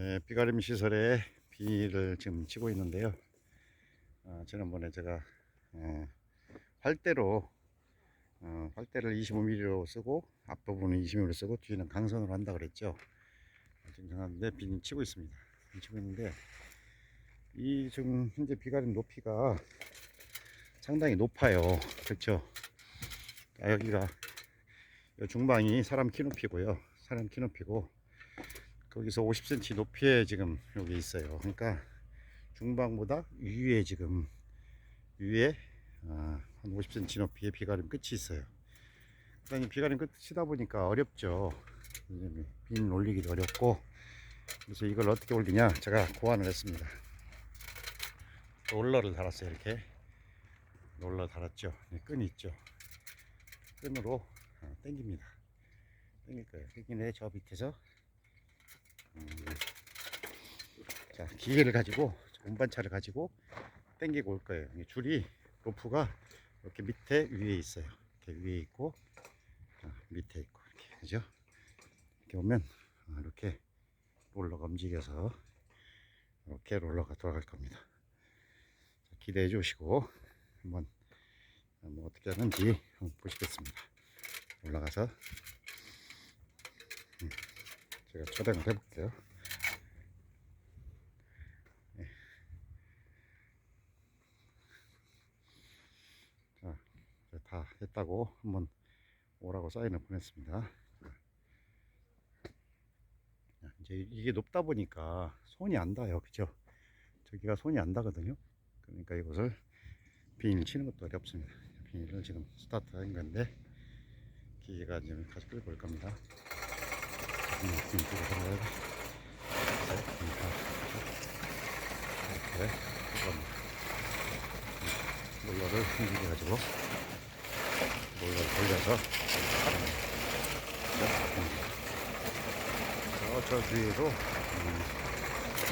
네, 비가림 시설에 비닐을 지금 치고 있는데요. 어, 지난번에 제가 어, 활대로 어, 활대를 25mm로 쓰고 앞부분은 20mm로 쓰고 뒤는 강선으로 한다 그랬죠. 지금 하는데 비닐 치고 있습니다. 치고 있는데 이 지금 현재 비가림 높이가 상당히 높아요. 그렇죠. 아, 여기가 이 중방이 사람 키 높이고요. 사람 키 높이고 거기서 50cm 높이에 지금 여기 있어요. 그러니까 중방보다 위에 지금 위에 아, 한 50cm 높이의 비가림 끝이 있어요. 그러니 비가림 끝이다 보니까 어렵죠. 빈 올리기도 어렵고 그래서 이걸 어떻게 올리냐 제가 고안을 했습니다. 롤러를 달았어요 이렇게 롤러 달았죠. 네, 끈이 있죠. 끈으로 어, 당깁니다. 당길 거예요. 당기네 저 밑에서 음, 자 기계를 가지고 운반차를 가지고 당기고 올 거예요. 이 줄이 로프가 이렇게 밑에 위에 있어요. 이렇게 위에 있고 어, 밑에 있고 이렇게 그죠? 이렇게 오면 어, 이렇게 롤러가 움직여서 이렇게 롤러가 돌아갈 겁니다. 자, 기대해 주시고 한번 뭐 어떻게 하는지 한번 보시겠습니다. 올라가서 음, 제가 촬영을 해볼게요. 네. 자, 이제 다 했다고 한번 오라고 사인을 보냈습니다. 자, 이제 이게 높다 보니까 손이 안 닿아요. 그죠? 저기가 손이 안 닿거든요. 그러니까 이것을 비닐 치는 것도 어렵습니다. 비닐을 지금 스타트 한 건데 기계가 지금 같이 끌고 올 겁니다. 음, 비닐 끌고 들어가야 돼. 네, 그러니까 이렇게 끌어갑니다. 음, 롤러를 움직여 롤러를 돌려서 저, 저 뒤에도 음,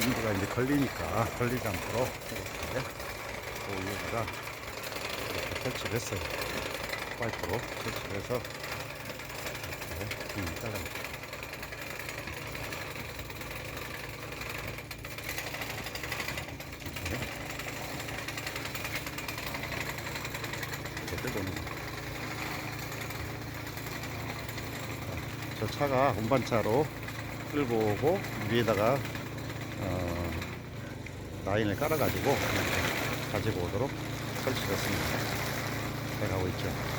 인지가 이제 걸리니까 걸리지 않도록 이렇게 그 위에다가 이렇게 설치를 했어요. 파이프로 설치를 해서 이렇게 빈을 잘라냅니다. 이렇게 오는 거예요. 저 차가 운반차로 끌고 오고 위에다가 어, 라인을 깔아가지고 가지고 오도록 설치했습니다. 잘 가고 있죠.